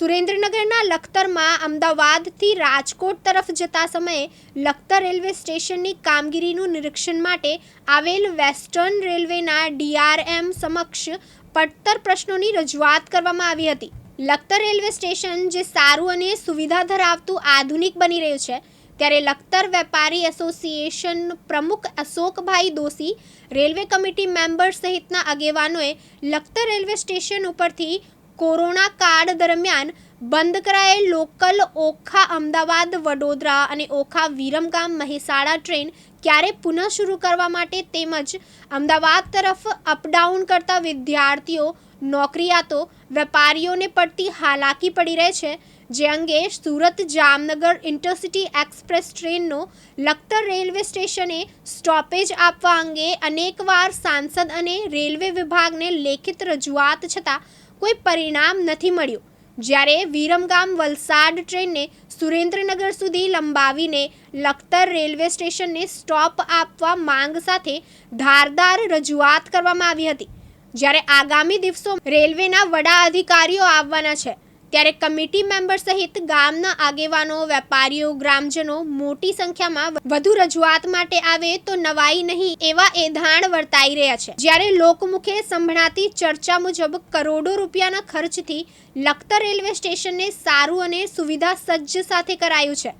સુરેન્દ્રનગરના લખતરમાં અમદાવાદથી રાજકોટ તરફ જતા સમયે લખતર રેલવે સ્ટેશનની કામગીરીનું નિરીક્ષણ માટે આવેલ વેસ્ટર્ન રેલવેના ડીઆરએમ સમક્ષ પડતર પ્રશ્નોની રજૂઆત કરવામાં આવી હતી. લખતર રેલવે સ્ટેશન જે સારું અને સુવિધા ધરાવતું આધુનિક બની રહ્યું છે, ત્યારે લખતર વેપારી એસોસિએશન પ્રમુખ Ashokbhai Doshi, railway committee member સહિતના આગેવાનોએ લખતર રેલવે સ્ટેશન ઉપરથી કોરોના કાળ દરમિયાન બંધ કરાયેલ લોકલ ઓખા અમદાવાદ, વડોદરા અને ઓખા વિરમગામ મહેસાણા ટ્રેન ક્યારે પુનઃ શરૂ કરવા માટે તેમજ અમદાવાદ તરફ અપડાઉન કરતા વિદ્યાર્થીઓ, નોકરિયાતો, વેપારીઓને પડતી હાલાકી પડી રહે છે, જે અંગે સુરત જામનગર ઇન્ટરસિટી એક્સપ્રેસ ટ્રેનનો લખતર રેલવે સ્ટેશને સ્ટોપેજ આપવા અંગે અનેકવાર સાંસદ અને રેલવે વિભાગને લેખિત રજૂઆત છતાં કોઈ પરિણામ નથી મળ્યું. જ્યારે વિરમગામ વલસાડ ટ્રેનને સુરેન્દ્રનગર સુધી લંબાવીને લખતર રેલવે સ્ટેશનને સ્ટોપ આપવા માંગ સાથે ધારદાર રજૂઆત કરવામાં આવી હતી. જ્યારે આગામી દિવસો રેલવેના વડા અધિકારીઓ આવવાના છે ત્યારે કમિટી મેમ્બર સહિત ગામના આગેવાનો, વેપારીઓ, ગ્રામજનો મોટી સંખ્યામાં વધુ રજૂઆત માટે આવે તો નવાઈ નહીં એવા એધાણ વર્તાઈ રહ્યા છે. જ્યારે લોકમુખે સંભળાતી ચર્ચા મુજબ કરોડો રૂપિયાના ખર્ચથી લખતર રેલવે સ્ટેશનને સારું અને સુવિધા સજ્જ સાથે કરાયું છે.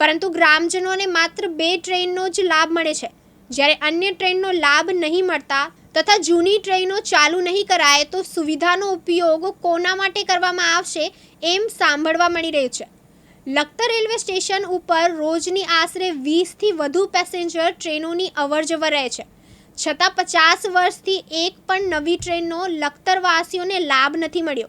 પરંતુ ગ્રામજનોને માત્ર બે ટ્રેનનો જ લાભ મળે છે. જ્યારે અન્ય ટ્રેનનો લાભ નહીં મળતા તથા જૂની ટ્રેનો ચાલુ નહીં કરાય તો સુવિધાનો ઉપયોગ કોના માટે કરવામાં આવશે એમ સાંભળવા મળી રહ્યું છે. લખતર રેલવે સ્ટેશન ઉપર રોજની આશરે વીસથી વધુ પેસેન્જર ટ્રેનોની અવરજવર રહે છે. છતાં પચાસ વર્ષથી એક પણ નવી ટ્રેનનો લખતરવાસીઓને લાભ નથી મળ્યો.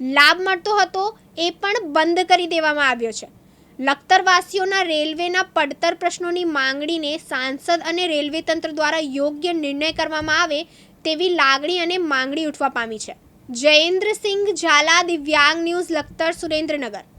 લાભ મળતો હતો એ પણ બંધ કરી દેવામાં આવ્યો છે. લખતરવાસીઓના રેલવેના પડતર પ્રશ્નોની માંગણીને સાંસદ અને રેલવે તંત્ર દ્વારા યોગ્ય નિર્ણય કરવામાં આવે તેવી લાગણી અને માંગણી ઉઠવા પામી છે. જયેન્દ્રસિંહ ઝાલા દિવ્યાંગ ન્યૂઝ લખતર સુરેન્દ્રનગર.